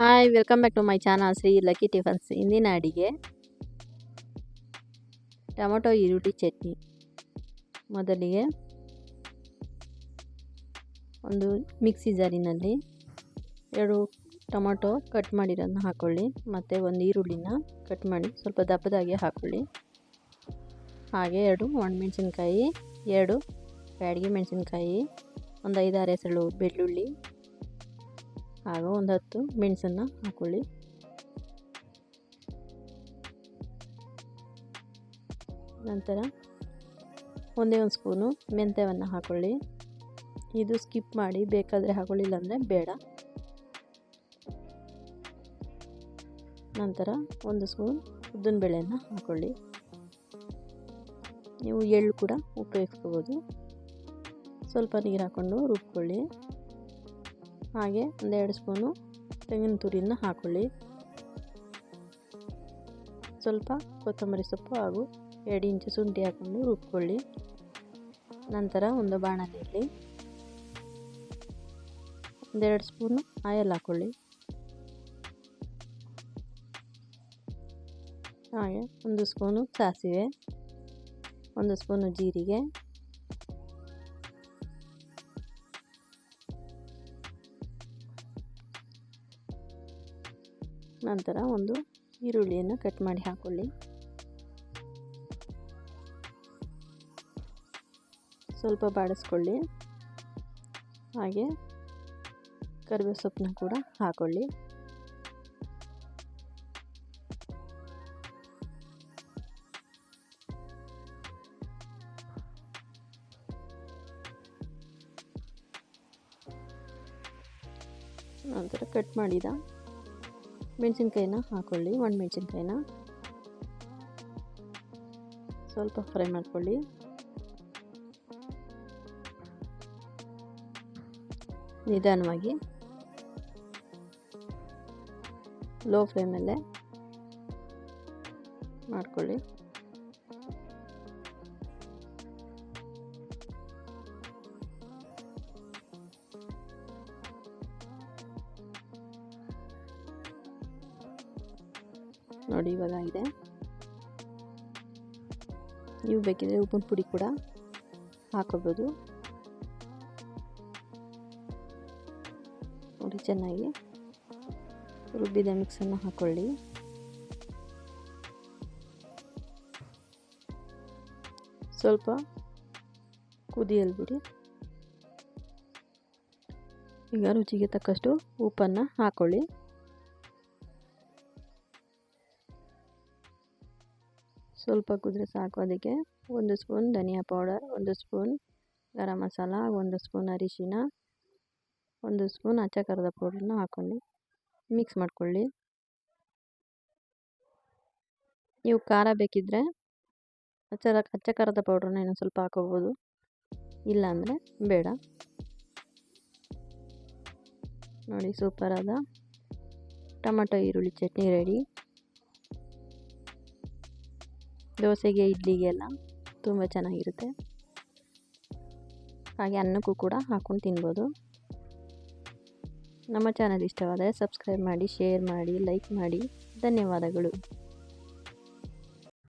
Hi welcome back to my channel Shri Lucky Tiffins ಇಂದಿನ ಅಡಿಗೆ tomato, ಈರುಳ್ಳಿ, ಚಟ್ನಿ. ಮೊದಲಿಗೆ ಒಂದು ಮಿಕ್ಸಿ ಜಾರಿನಲ್ಲಿ ಎರಡು ಟೊಮೊಟೊ ಕಟ್ ಮಾಡಿರೋದನ್ನ ಹಾಕ್ಕೊಳ್ಳಿ ಮತ್ತು ಒಂದು ಈರುಳ್ಳಿನ ಕಟ್ ಮಾಡಿ ಸ್ವಲ್ಪ ದಪ್ಪದಾಗಿ ಹಾಕ್ಕೊಳ್ಳಿ ಹಾಗೆ ಎರಡು ಒಣಮೆಣಸಿನ್ಕಾಯಿ, ಎರಡು ಬ್ಯಾಡಗಿ ಮೆಣಸಿನ್ಕಾಯಿ, ಒಂದು ಐದಾರು ಹೆಸರು ಬೆಳ್ಳುಳ್ಳಿ ಹಾಗೂ ಒಂದು ಹತ್ತು ಮೆಣಸನ್ನು ಹಾಕ್ಕೊಳ್ಳಿ ನಂತರ ಒಂದೇ ಒಂದು ಸ್ಪೂನು ಮೆಂತ್ಯವನ್ನು ಹಾಕ್ಕೊಳ್ಳಿ ಇದು ಸ್ಕಿಪ್ ಮಾಡಿ ಬೇಕಾದರೆ ಹಾಕೊಳ್ಳಿಲ್ಲ ಅಂದರೆ ಬೇಡ. ನಂತರ ಒಂದು ಸ್ಪೂನ್ ಉದ್ದಿನಬೇಳೆಯನ್ನು ಹಾಕ್ಕೊಳ್ಳಿ ನೀವು ಎಳ್ಳು ಕೂಡ ಉಪಯೋಗಿಸ್ಕೋಬೋದು. ಸ್ವಲ್ಪ ನೀರು ಹಾಕ್ಕೊಂಡು ರುಬ್ಕೊಳ್ಳಿ. ಹಾಗೆ ಒಂದೆರಡು ಸ್ಪೂನು ತೆಂಗಿನ ತುರಿಯನ್ನು ಹಾಕೊಳ್ಳಿ. ಸ್ವಲ್ಪ ಕೊತ್ತಂಬರಿ ಸೊಪ್ಪು ಹಾಗೂ ಎರಡು ಇಂಚು ಶುಂಠಿ ಹಾಕ್ಕೊಂಡು ರುಬ್ಕೊಳ್ಳಿ. ನಂತರ ಒಂದು ಬಾಣಲೆಯಲ್ಲಿ ಒಂದೆರಡು ಸ್ಪೂನು ಆಯಲ್ ಹಾಕ್ಕೊಳ್ಳಿ ಹಾಗೆ ಒಂದು ಸ್ಪೂನು ಸಾಸಿವೆ, ಒಂದು ಸ್ಪೂನು ಜೀರಿಗೆ ನಂತರ ಒಂದು ಈರುಳ್ಳಿಯನ್ನು ಕಟ್ ಮಾಡಿ ಹಾಕ್ಕೊಳ್ಳಿ ಸ್ವಲ್ಪ ಬಾಡಿಸ್ಕೊಳ್ಳಿ. ಹಾಗೆ ಕರಿಬೇವು ಸೊಪ್ಪನ್ನ ಕೂಡ ಹಾಕೊಳ್ಳಿ. ನಂತರ ಕಟ್ ಮಾಡಿದ ಮೆಣಸಿನ್ಕಾಯಿನ ಹಾಕ್ಕೊಳ್ಳಿ ಒಣ ಮೆಣಸಿನ್ಕಾಯಿನ. ಸ್ವಲ್ಪ ಫ್ರೈ ಮಾಡ್ಕೊಳ್ಳಿ. ನಿಧಾನವಾಗಿ. ಲೋ ಫ್ಲೇಮಲ್ಲೇ ಮಾಡ್ಕೊಳ್ಳಿ. ನೋಡಿ ಇವಾಗ ಇದೆ. ನೀವು ಬೇಕಿದ್ರೆ ಉಪ್ಪಿನ ಪುಡಿ ಕೂಡ ಹಾಕೋಬೋದು. ನೋಡಿ ಚೆನ್ನಾಗಿ ರುಬ್ಬಿದ ಮಿಕ್ಸನ್ನು ಹಾಕ್ಕೊಳ್ಳಿ ಸ್ವಲ್ಪ ಕುದಿಯಲ್ಲಿ ಬಿಡಿ ಈಗ ರುಚಿಗೆ ತಕ್ಕಷ್ಟು ಉಪ್ಪನ್ನು ಹಾಕ್ಕೊಳ್ಳಿ ಸ್ವಲ್ಪ ಕುದ್ರೆ ಸಾಕು ಅದಕ್ಕೆ. ಒಂದು ಸ್ಪೂನ್ ಧನಿಯಾ ಪೌಡರ್, ಒಂದು ಸ್ಪೂನ್ ಗರಂ ಮಸಾಲ, ಒಂದು ಸ್ಪೂನ್ ಅರಿಶಿನ, ಒಂದು ಸ್ಪೂನ್ ಅಚ್ಚ ಖಾರದ ಪೌಡ್ರನ್ನ ಹಾಕ್ಕೊಂಡು ಮಿಕ್ಸ್ ಮಾಡಿಕೊಳ್ಳಿ. ನೀವು ಖಾರ ಬೇಕಿದ್ದರೆ ಅಚ್ಚ ಅಚ್ಚ ಖಾರದ ಪೌಡ್ರನ್ನ ಇನ್ನೊಂದು ಸ್ವಲ್ಪ ಹಾಕೋಬೋದು. ಇಲ್ಲಾಂದರೆ ಬೇಡ. ನೋಡಿ ಸೂಪರಾದ ಟೊಮೆಟೊ, ಈರುಳ್ಳಿ, ಚಟ್ನಿ ರೆಡಿ. ದೋಸೆಗೆ, ಇಡ್ಲಿಗೆಲ್ಲ ತುಂಬ ಚೆನ್ನಾಗಿರುತ್ತೆ. ಹಾಗೆ ಅನ್ನಕ್ಕೂ ಕೂಡ ಹಾಕ್ಕೊಂಡು ತಿನ್ಬೋದು. ನಮ್ಮ ಚಾನಲ್ ಇಷ್ಟವಾದರೆ ಸಬ್ಸ್ಕ್ರೈಬ್ ಮಾಡಿ, ಶೇರ್ ಮಾಡಿ, ಲೈಕ್ ಮಾಡಿ. ಧನ್ಯವಾದಗಳು.